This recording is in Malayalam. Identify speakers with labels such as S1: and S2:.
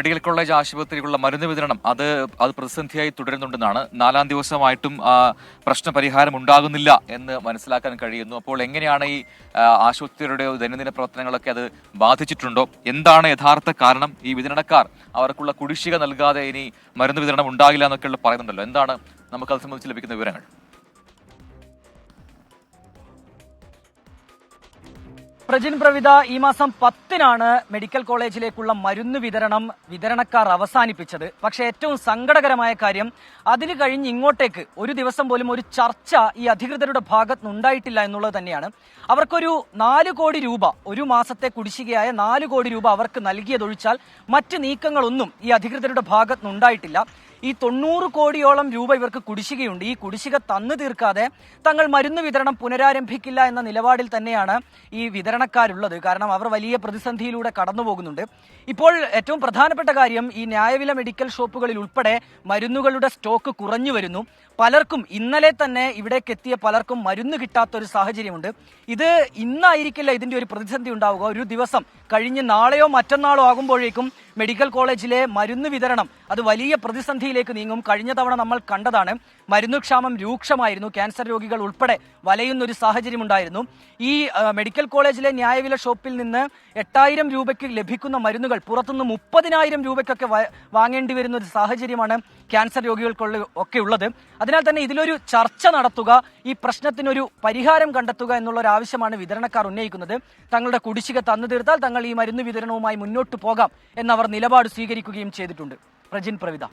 S1: മെഡിക്കൽ കോളേജ് ആശുപത്രിയിലുള്ള മരുന്ന് വിതരണം അത് അത് പ്രതിസന്ധിയായി തുടരുന്നുണ്ടെന്നാണ്. നാലാം ദിവസമായിട്ടും പ്രശ്ന പരിഹാരം ഉണ്ടാകുന്നില്ല എന്ന് മനസ്സിലാക്കാൻ കഴിയുന്നു. അപ്പോൾ എങ്ങനെയാണ് ഈ ആശുപത്രിയുടെ ദൈനംദിന പ്രവർത്തനങ്ങളൊക്കെ അത് ബാധിച്ചിട്ടുണ്ടോ? എന്താണ് യഥാർത്ഥ കാരണം? ഈ വിതരണക്കാർ അവർക്കുള്ള കുടിശ്ശിക നൽകാതെ ഇനി മരുന്ന് വിതരണം ഉണ്ടാകില്ല എന്നൊക്കെയുള്ള പറയുന്നുണ്ടല്ലോ. എന്താണ് നമുക്ക് അത് സംബന്ധിച്ച് ലഭിക്കുന്ന വിവരങ്ങൾ?
S2: പ്രജിൻ പ്രവിത ഈ മാസം പത്തിനാണ് മെഡിക്കൽ കോളേജിലേക്കുള്ള മരുന്ന് വിതരണം വിതരണക്കാർ അവസാനിപ്പിച്ചത്. പക്ഷേ ഏറ്റവും സങ്കടകരമായ കാര്യം അതിന് കഴിഞ്ഞ് ഇങ്ങോട്ടേക്ക് ഒരു ദിവസം പോലും ഒരു ചർച്ച ഈ അധികൃതരുടെ ഭാഗത്ത് ഉണ്ടായിട്ടില്ല എന്നുള്ളത് തന്നെയാണ്. അവർക്കൊരു നാല് കോടി രൂപ ഒരു മാസത്തെ കുടിശ്ശികയായ നാല് കോടി രൂപ അവർക്ക് നൽകിയതൊഴിച്ചാൽ മറ്റ് നീക്കങ്ങളൊന്നും ഈ അധികൃതരുടെ ഭാഗത്ത് ഉണ്ടായിട്ടില്ല. ഈ തൊണ്ണൂറ് കോടിയോളം രൂപ ഇവർക്ക് കുടിശ്ശികയുണ്ട്. ഈ കുടിശ്ശിക തന്നു തീർക്കാതെ തങ്ങൾ മരുന്ന് വിതരണം പുനരാരംഭിക്കില്ല എന്ന നിലപാടിൽ തന്നെയാണ് ഈ വിതരണക്കാരുള്ളത്. കാരണം അവർ വലിയ പ്രതിസന്ധിയിലൂടെ കടന്നു പോകുന്നുണ്ട്. ഇപ്പോൾ ഏറ്റവും പ്രധാനപ്പെട്ട കാര്യം ഈ ന്യായവില മെഡിക്കൽ ഷോപ്പുകളിൽ ഉൾപ്പെടെ മരുന്നുകളുടെ സ്റ്റോക്ക് കുറഞ്ഞു വരുന്നു. പലർക്കും ഇന്നലെ തന്നെ ഇവിടേക്ക് എത്തിയ പലർക്കും മരുന്ന് കിട്ടാത്ത ഒരു സാഹചര്യമുണ്ട്. ഇത് ഇന്നായിരിക്കില്ല ഇതിന്റെ ഒരു പ്രതിസന്ധി ഉണ്ടാവുക. ഒരു ദിവസം കഴിഞ്ഞ് നാളെയോ മറ്റന്നാളോ ആകുമ്പോഴേക്കും മെഡിക്കൽ കോളേജിലെ മരുന്ന് വിതരണം അത് വലിയ പ്രതിസന്ധിയിലേക്ക് നീങ്ങും. കഴിഞ്ഞ തവണ നമ്മൾ കണ്ടതാണ് മരുന്നുക്ഷാമം രൂക്ഷമായിരുന്നു. ക്യാൻസർ രോഗികൾ ഉൾപ്പെടെ വലയുന്ന ഒരു സാഹചര്യം ഉണ്ടായിരുന്നു. ഈ മെഡിക്കൽ കോളേജിലെ ന്യായവില ഷോപ്പിൽ നിന്ന് എട്ടായിരം രൂപയ്ക്ക് ലഭിക്കുന്ന മരുന്നുകൾ പുറത്തുനിന്ന് മുപ്പതിനായിരം രൂപയ്ക്കൊക്കെ വാങ്ങേണ്ടി വരുന്ന ഒരു സാഹചര്യമാണ് ക്യാൻസർ രോഗികൾക്കുള്ള ഒക്കെ ഉള്ളത്. അതിനാൽ തന്നെ ഇതിലൊരു ചർച്ച നടത്തുക ഈ പ്രശ്നത്തിനൊരു പരിഹാരം കണ്ടെത്തുക എന്നുള്ള ഒരു ആവശ്യമാണ് വിതരണക്കാർ ഉന്നയിക്കുന്നത്. തങ്ങളുടെ കുടിശ്ശിക തന്നു തീർത്താൽ തങ്ങൾ ഈ മരുന്ന് വിതരണവുമായി മുന്നോട്ട് പോകാം എന്നവർ നിലപാട് സ്വീകരിക്കുകയും ചെയ്തിട്ടുണ്ട്. പ്രജിൻ പ്രവിത.